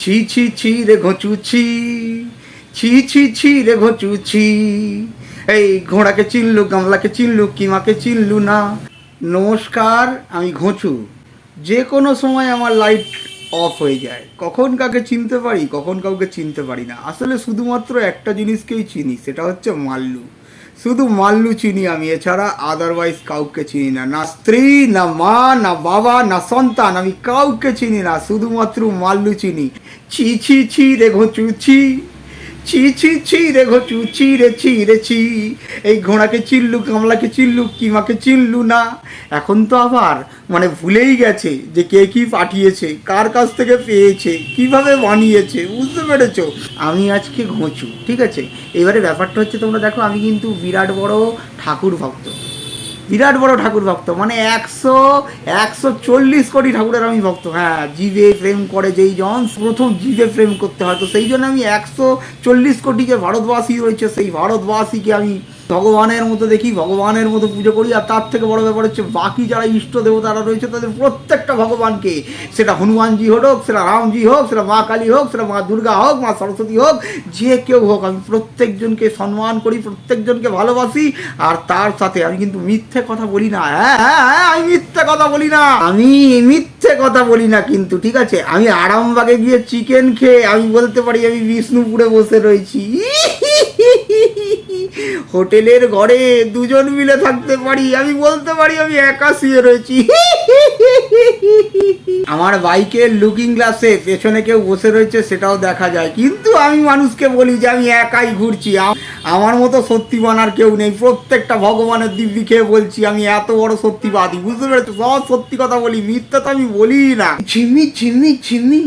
ছি ছি ছি, রে ঘচু, ছি। ছি ছি রে ঘচু, ছি। এই ঘোড়াকে চিনলু, গামলাকে চিনলু, কিমাকে চিনলু না। নমস্কার, আমি ঘোঁচু। যে কোনো সময় আমার লাইট অফ হয়ে যায়। কখন কাকে চিনতে পারি, কখন কাউকে চিনতে পারি না। আসলে শুধুমাত্র একটা জিনিসকেই চিনি, সেটা হচ্ছে মাল্লু। শুধু মাল্লু চিনি আমি, এছাড়া আদারওয়াইজ কাউকে চিনি না। না স্ত্রী, না মা, না বাবা, না সন্তান, আমি কাউকে চিনি না, শুধুমাত্র মাল্লু চিনি। ছি ছি ছি রে ঘচু ছি ছি ছি রে ঘচু ছি রে ছি রে, ছি। এই ঘোড়াকে চিল্লু, কামলাকে চিল্লু, কিমাকে চিল্লু না। এখন তো আবার মানে ভুলেই গেছে যে কে কি পাঠিয়েছে, কার কাছ থেকে পেয়েছে, কীভাবে বানিয়েছে, বুঝতে পেরেছ? আমি আজকে ঘোঁচু, ঠিক আছে? এবারে ব্যাপারটা হচ্ছে তোমরা দেখো, আমি কিন্তু বিরাট বড় ঠাকুর ভক্ত বিরাট বড় ঠাকুর ভক্ত। মানে একশো একশো চল্লিশ কোটি ঠাকুরের আমি ভক্ত। হ্যাঁ জিভে প্রেম করে যেই জন, প্রথম জিভে প্রেম করতে হয়। তো সেই জন্য আমি একশো চল্লিশ কোটি যে ভারতবাসী রয়েছে, সেই ভারতবাসীকে আমি ভগবানের মতো দেখি, ভগবানের মতো পুজো করি, আর তার থেকে বড় ব্যাপার হচ্ছে বাকি যারা ইষ্ট দেবতারা রয়েছে, তাদের প্রত্যেকটা ভগবানকে, সেটা হনুমানজি হোক, সেটা রামজি হোক, সেটা মা কালী হোক, সেটা মা দুর্গা হোক, মা সরস্বতী হোক, যে কেউ হোক, আমি প্রত্যেকজনকে সম্মান করি, প্রত্যেকজনকে ভালোবাসি, আর তার সাথে আমি কিন্তু মিথ্যে কথা বলি না হ্যাঁ হ্যাঁ হ্যাঁ আমি মিথ্যে কথা বলি না। আমি মিথ্যে কথা বলি না কিন্তু, ঠিক আছে? আমি আরামবাগে গিয়ে চিকেন খেয়ে, আমি বলতে পারি, আমি বিষ্ণুপুরে বসে রয়েছি। হোটেলের ঘরে দুজন মিলে থাকতে পারি, আমি বলতে পারি আমি একা শুয়ে রয়েছি। আমার বাইকের লুকিং গ্লাসে পেছনে কেউ বসে রয়েছে, সেটাও দেখা যায়। কিন্তু আমি মানুষকে বলি যে আমি একাই ঘুরছি আমার মতো সত্যিবান আর কেউ নেই। প্রত্যেকটা ভগবানের দিব্যি খেয়ে বলছি, আমি এত বড় সত্যিবাদী বুঝতে পেরেছ? সব সত্যি কথা বলি, মিথ্যা তো আমি বলি না। ঝিমি ঝিমি ঝিমি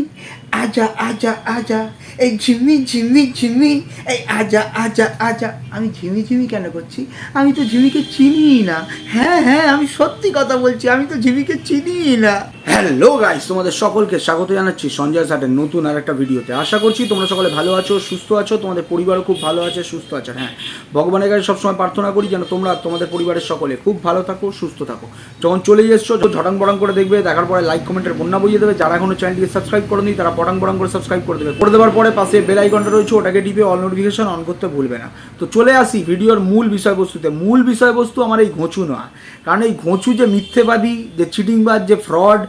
আজা আজা আজা। এই ঝিমি ঝিমি ঝিমি এই আজা আজা আজা। আমি ঝিমি ঝিমি কেন করছি? আমি তো ঝিমিকে চিনি না। হ্যাঁ হ্যাঁ আমি সত্যি কথা বলছি, আমি তো ঝিমিকে চিনি না। হ্যালো গাইস, তোমাদের সকলকে স্বাগত জানাচ্ছি সঞ্জয় সাটের নতুন আর একটা ভিডিওতে। আশা করছি তোমরা সকলে ভালো আছো, সুস্থ আছো, তোমাদের পরিবারও খুব ভালো আছে, সুস্থ আছে। হ্যাঁ ভগবানের কাছে সবসময় প্রার্থনা করি যেন তোমরা তোমাদের পরিবারের সকলে খুব ভালো থাকো, সুস্থ থাকো। যখন চলে এসছো ঝটাং বড়াং করে দেখবে, দেখার পরে লাইক কমেন্টের বন্যা বইয়ে দেবে। যারা এখনও চ্যানেলটিকে সাবস্ক্রাইব করেনি, তারা পটাং বড়াং করে সাবস্ক্রাইব করে দেবে। করে দেওয়ার পরে পাশে বেল আইকনটা রয়েছে, ওটাকে টিপে অল নোটিফিকেশন অন করতে ভুলবে না। তো চলে আসি ভিডিওর মূল বিষয়বস্তুতে। মূল বিষয়বস্তু আমার এই ঘোঁচু নয়। কারণ এই ঘোঁচু যে মিথ্যেবাদী, যে চিটিংবাদ যে ফ্রড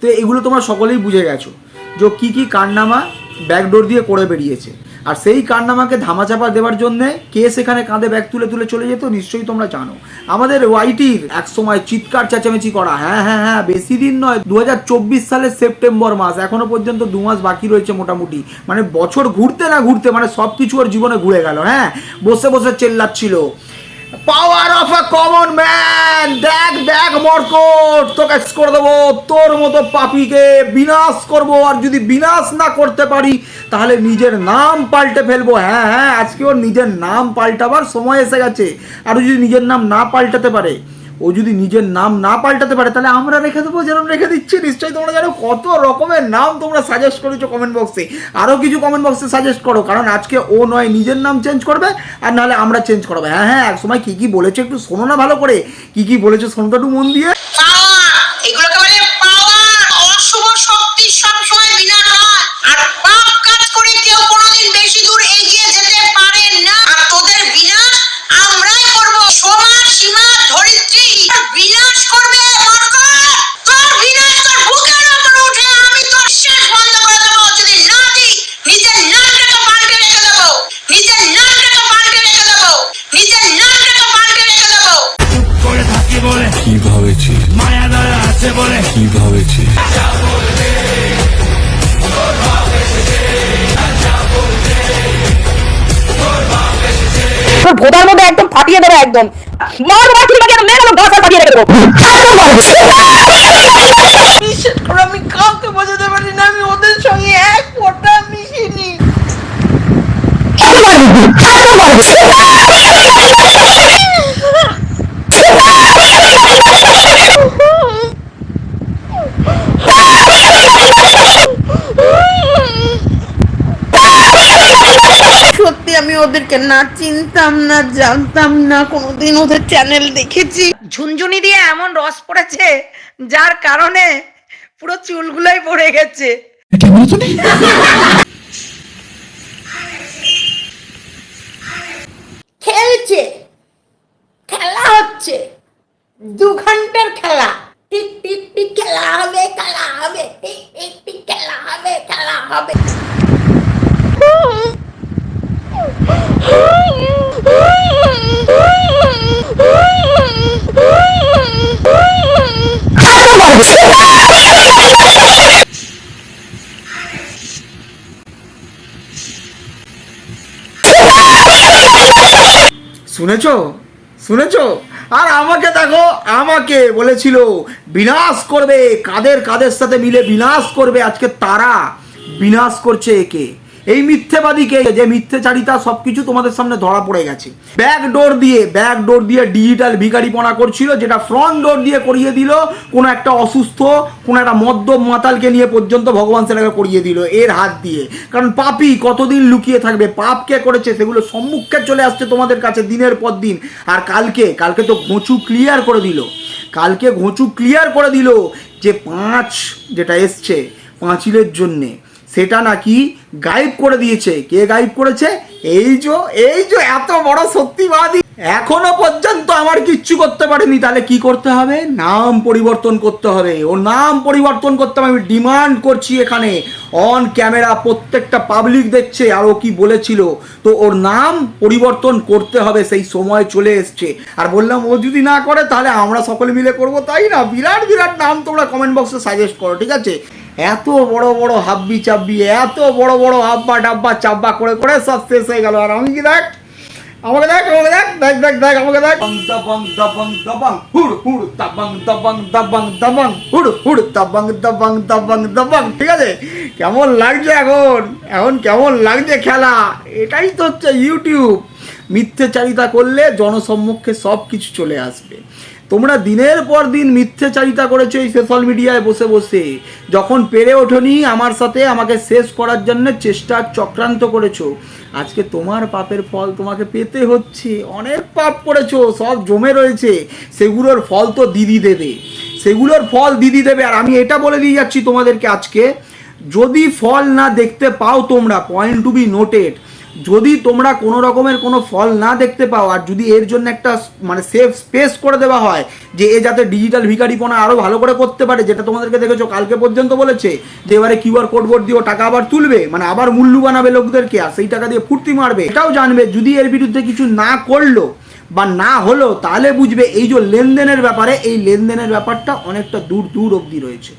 তো এগুলো তোমরা সকলেই বুঝে গেছো। যে কী কী কারনামা ব্যাকডোর দিয়ে করে বেরিয়েছে। আর সেই কারনামাকে ধামাচাপা দেওয়ার জন্য কে সেখানে কাঁধে ব্যাগ তুলে তুলে চলে যেত নিশ্চয়ই তোমরা জানো। আমাদের ওয়াইটির এক সময় চিৎকার চেঁচামেচি করা। হ্যাঁ হ্যাঁ হ্যাঁ বেশি দিন নয় দু সালের সেপ্টেম্বর মাস, এখনও পর্যন্ত দু মাস বাকি রয়েছে মোটামুটি। মানে বছর ঘুরতে না ঘুরতে মানে সব কিছু ওর জীবনে ঘুরে গেল হ্যাঁ? বসে বসে চেল্লাচ্ছিল। Power of a common man দেখ দেখ, মরকট, তোকে করে দেবো। তোর মতো পাপিকে বিনাশ করব। আর যদি বিনাশ না করতে পারি, তাহলে নিজের নাম পাল্টে ফেলব। হ্যাঁ হ্যাঁ আজকে ওর নিজের নাম পাল্টাবার সময় এসে গেছে। আর যদি নিজের নাম না পাল্টাতে পারে ও যদি নিজের নাম না পাল্টাতে পারে, তাহলে আমরা রেখে দেবো যেরকম রেখে দিচ্ছি। নিশ্চয়ই তোমরা জানো কত রকমের নাম তোমরা সাজেস্ট করেছ কমেন্ট বক্সে আরও কিছু কমেন্ট বক্সে সাজেস্ট করো, কারণ আজকে ও নয়, নিজের নাম চেঞ্জ করবে, আর নাহলে আমরা চেঞ্জ করব। হ্যাঁ হ্যাঁ এক সময় কী কী বলেছ একটু শোনো না ভালো করে। কী কী বলেছ শোনো তো একটু মন দিয়ে। ভোদার মধ্যে একদম ফাটিয়ে দেবো একদম। মার তুই একদম মেরে গেলাম গাছ ফাটিয়ে রেখে দেবো। বিশ্বাস করো আমি কাউকে বোঝাতে পারি না আমি ওদের সঙ্গে এক ফোঁটা মিশিনি সত্যি আমি ওদেরকে না চিনতাম না জানতাম না কোনোদিন ওদের চ্যানেল দেখেছি। ঝুনঝুনি দিয়ে এমন রস পড়েছে যার কারণে পুরো চুলগুলোই পড়ে গেছে। খেলছে খেলা হচ্ছে দু ঘণ্টার খেলা। টিক টিক টিক খেলা হবে খেলা হবে টিক টিক টিক খেলা হবে খেলা হবে। শুনেছো? শুনেছো? আর আমাকে দেখো, আমাকে বলেছিল, বিনাশ করবে, কাদের কাদের সাথে মিলে বিনাশ করবে আজকে তারা? বিনাশ করছে একে। এই মিথ্যেবাদীকে যে মিথ্যেচারিতা সবকিছু তোমাদের সামনে ধরা পড়ে গেছে। ব্যাক ডোর দিয়ে, ব্যাক ডোর দিয়ে ডিজিটাল ভিখারিপনা করছিল, যেটা ফ্রন্ট ডোর দিয়ে করিয়ে দিল, কোনো একটা অসুস্থ, কোনো একটা মদ্যপ মাতালকে নিয়ে পর্যন্ত ভগবান সেটাকে করিয়ে দিল এর হাত দিয়ে। কারণ পাপই কতদিন লুকিয়ে থাকবে, পাপ কে করেছে, সেগুলো সম্মুখে চলে আসছে তোমাদের কাছে দিনের পর দিন। আর কালকে কালকে তো ঘোঁচু ক্লিয়ার করে দিল। কালকে ঘোঁচু ক্লিয়ার করে দিল যে পাঁচ যেটা এসছে, পাঁচিলের জন্যে, সেটা নাকি গাইব করে দিয়েছে। কে গাইব করেছে? এই যে এই যে এত বড় সত্যিবাদী এখনও পর্যন্ত আমার কিচ্ছু করতে পারেনি। তাহলে কি করতে হবে? নাম পরিবর্তন করতে হবে। ও নাম পরিবর্তন করতে হবে। আমি ডিমান্ড করছি এখানে। অন ক্যামেরা প্রত্যেকটা পাবলিক দেখছে আর ও কি বলেছিল। তো ওর নাম পরিবর্তন করতে হবে। সেই সময় চলে এসছে। আর বললাম, ও যদি না করে, তাহলে আমরা সকলে মিলে করব। তাই না? বিরাট বিরাট নাম তোমরা কমেন্ট বক্সে সাজেস্ট করো, ঠিক আছে? এত বড় বড় হাব্বি চাব্বি, এত বড় বড় হাব্বা ডাব্বা চাব্বা করে করে সব শেষ হয়ে গেল। আর আমি কি দেখ? আমাকে দেখ আমাকে দেখ দেখ দেখ দেখ, আমাকে দেখ। দাবাং দাবাং দাবাং হুড় হুড়, দাবাং দাবাং দাবাং দাবাং, হুড় হুড়, দাবাং দাবাং দাবাং দাবাং, ঠিক আছে? কেমন লাগছে এখন? এখন কেমন লাগছে খেলা? এটাই তো হচ্ছে ইউটিউব মিথ্যেচারিতা করলে জনসম্মুখে সব কিছু চলে আসবে। তোমরা দিনের পর দিন মিথ্যেচারিতা করেছ এই সোশ্যাল মিডিয়ায় বসে বসে। যখন পেরে ওঠনি, আমার সাথে আমাকে শেষ করার জন্য চেষ্টা চক্রান্ত করেছ। আজকে তোমার পাপের ফল তোমাকে পেতে হচ্ছে। অনেক পাপ করেছ, সব জমে রয়েছে। সেগুলোর ফল তো দিদি দেবে। সেগুলোর ফল দিদি দেবে। আর আমি এটা বলে দিয়ে যাচ্ছি তোমাদেরকে আজকে। যদি ফল না দেখতে পাও তোমরা পয়েন্ট টু বি নোটেড যদি তোমরা কোনো রকমের কোনো ফল না দেখতে পাও, আর যদি এর জন্য একটা মানে সেফ স্পেস করে দেওয়া হয়, যে এ যাতে ডিজিটাল ভিকারিপনা আরও ভালো করে করতে পারে, যেটা তোমাদেরকে দেখেছ কালকে পর্যন্ত বলেছে, যে এবারে কিউআর কোড বোর্ড দিয়ে টাকা আবার তুলবে মানে আবার মূল্য বানাবে লোকদেরকে, আর সেই টাকা দিয়ে ফুর্তি মারবে, এটাও জানবে, যদি এর বিরুদ্ধে কিছু না করল, বা না হলো, তাহলে বুঝবে এই যে লেনদেনের ব্যাপারে, এই লেনদেনের ব্যাপারটা অনেকটা দূর দূর অবধি রয়েছে।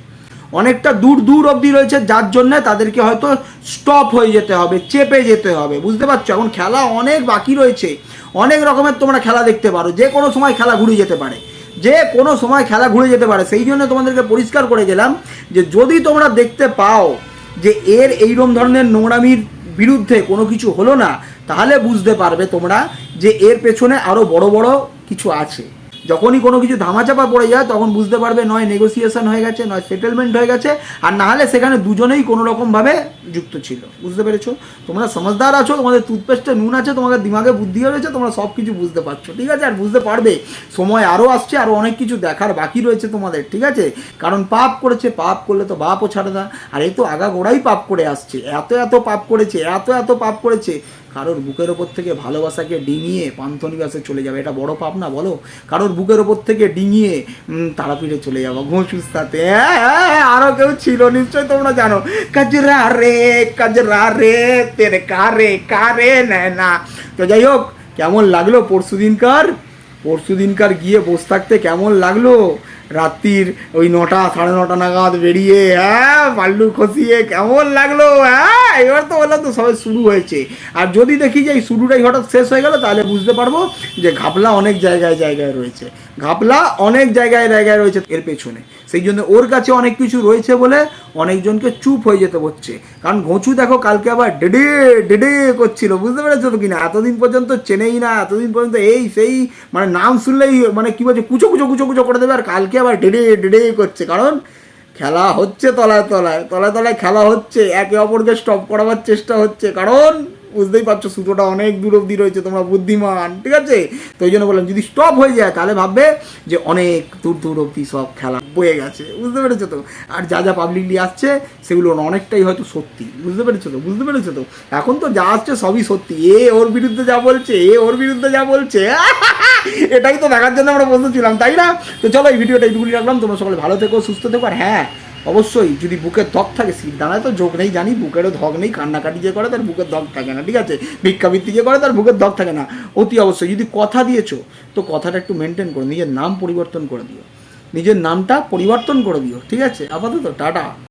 অনেকটা দূর দূর অবধি রয়েছে, যার জন্য তাদেরকে হয়তো স্টপ হয়ে যেতে হবে, চেপে যেতে হবে। বুঝতে পারছ? এখন খেলা অনেক বাকি রয়েছে। অনেক রকমের তোমরা খেলা দেখতে পারো। যে কোনো সময় খেলা ঘুরে যেতে পারে। যে কোনো সময় খেলা ঘুরে যেতে পারে। সেই জন্য তোমাদেরকে পরিষ্কার করে গেলাম যে যদি তোমরা দেখতে পাও যে এর এইরকম ধরনের নোংরামির বিরুদ্ধে কোনো কিছু হলো না, তাহলে বুঝতে পারবে তোমরা যে এর পেছনে আরও বড় বড় কিছু আছে। যখনই কোনো কিছু ধামাচাপা পড়ে যায়, তখন বুঝতে পারবে নয় নেগোসিয়েশন হয়ে গেছে, নয় সেটেলমেন্ট হয়ে গেছে, আর না হলে সেখানে দুজনেই কোনো রকমভাবে যুক্ত ছিল। বুঝতে পেরেছ? তোমরা সমজদার আছো, তোমাদের টুথপেস্টে নুন আছে, তোমাদের দিমাগে বুদ্ধি রয়েছে, তোমরা সব কিছু বুঝতে পারছ, ঠিক আছে? আর বুঝতে পারবে, সময় আরও আসছে আরও অনেক কিছু দেখার বাকি রয়েছে তোমাদের, ঠিক আছে? কারণ পাপ করেছে, পাপ করলে তো বাপও ছাড়ে না। আর এই তো আগাগোড়াই পাপ করে আসছে, এত এত পাপ করেছে, এত এত পাপ করেছে। কারোর বুকের ওপর থেকে ভালোবাসাকে ডিঙিয়ে পান্থনিবাসে চলে যাবে। এটা বড় পাপ না, বলো? কারোর বুকের ওপর থেকে ডিঙিয়ে তারাপীঠে চলে যাব। ঘুষুস্তাতে আরও কেউ ছিল, নিশ্চয়ই তোমরা জানো। কাজরা রে কাজরা রে, তেরে কারে কারে নেয় না তো যাই হোক, কেমন লাগল পরশু দিনকার পরশু দিনকার গিয়ে বসে থাকতে কেমন লাগল? রাত্রির ওই নটা, সাড়ে নটা নাগাদ বেরিয়ে হ্যাঁ পাল্লু খসিয়ে কেমন লাগল হ্যাঁ এবার তো বললাম তো সবাই শুরু হয়েছে। আর যদি দেখি যে এই শুরুটাই হঠাৎ শেষ হয়ে গেল, তাহলে বুঝতে পারব যে ঘাপলা অনেক জায়গায় জায়গায় রয়েছে। ঘাপলা অনেক জায়গায় জায়গায় রয়েছে এর পেছনে। সেই জন্য ওর কাছে অনেক কিছু রয়েছে বলে অনেকজনকে চুপ হয়ে যেতে হচ্ছে। কারণ ঘোঁচু দেখো কালকে আবার ডেডে ডেডে করছিল, বুঝতে পেরেছ তো কিনা? এতদিন পর্যন্ত চেনেই না, এতদিন পর্যন্ত এই সেই মানে নাম শুনলেই মানে কি বলছে, কুচো কুচো কুচো কুচো করে দেবে আর কালকে আবার ডেডে ডেডে করছে। কারণ খেলা হচ্ছে তলায় তলায় তলায় তলায় খেলা হচ্ছে, একে অপরকে স্টপ করাবার চেষ্টা হচ্ছে। কারণ বুঝতেই পারছ, সুতোটা অনেক দূর অব্দি রয়েছে, তোমরা বুদ্ধিমান, ঠিক আছে? তো ওই জন্য বললাম, যদি স্টপ হয়ে যায়, তাহলে ভাববে যে অনেক দূর দূর অব্দি সব খেলা বয়ে গেছে, বুঝতে পেরেছ তো? আর যা যা পাবলিকলি আসছে, সেগুলো অনেকটাই হয়তো সত্যি, বুঝতে পেরেছ তো? বুঝতে পেরেছ তো? এখন তো যা আসছে সবই সত্যি, এ ওর বিরুদ্ধে যা বলছে, এ ওর বিরুদ্ধে যা বলছে, এটাই তো দেখার জন্য আমরা বসেছিলাম, তাই না? তো চলো এই ভিডিওটা এইটুকুনি রাখলাম, তোমরা সকলে ভালো থেকো, সুস্থ থেকো, আর হ্যাঁ অবশ্যই, যদি বুকের ধক থাকে সিট দাঁড়ায় তো যোগ নেই, জানি, বুকেরও ধক নেই, কান্নাকাটি যে করে তার বুকের ধক থাকে না, ঠিক আছে? ভিক্ষাবৃত্তি যে করে তার বুকের ধক থাকে না। অতি অবশ্যই, যদি কথা দিয়েছ, তো কথাটা একটু মেনটেন করো, নিজের নাম পরিবর্তন করে দিও। নিজের নামটা পরিবর্তন করে দিও, ঠিক আছে? আপাতত, টাটা।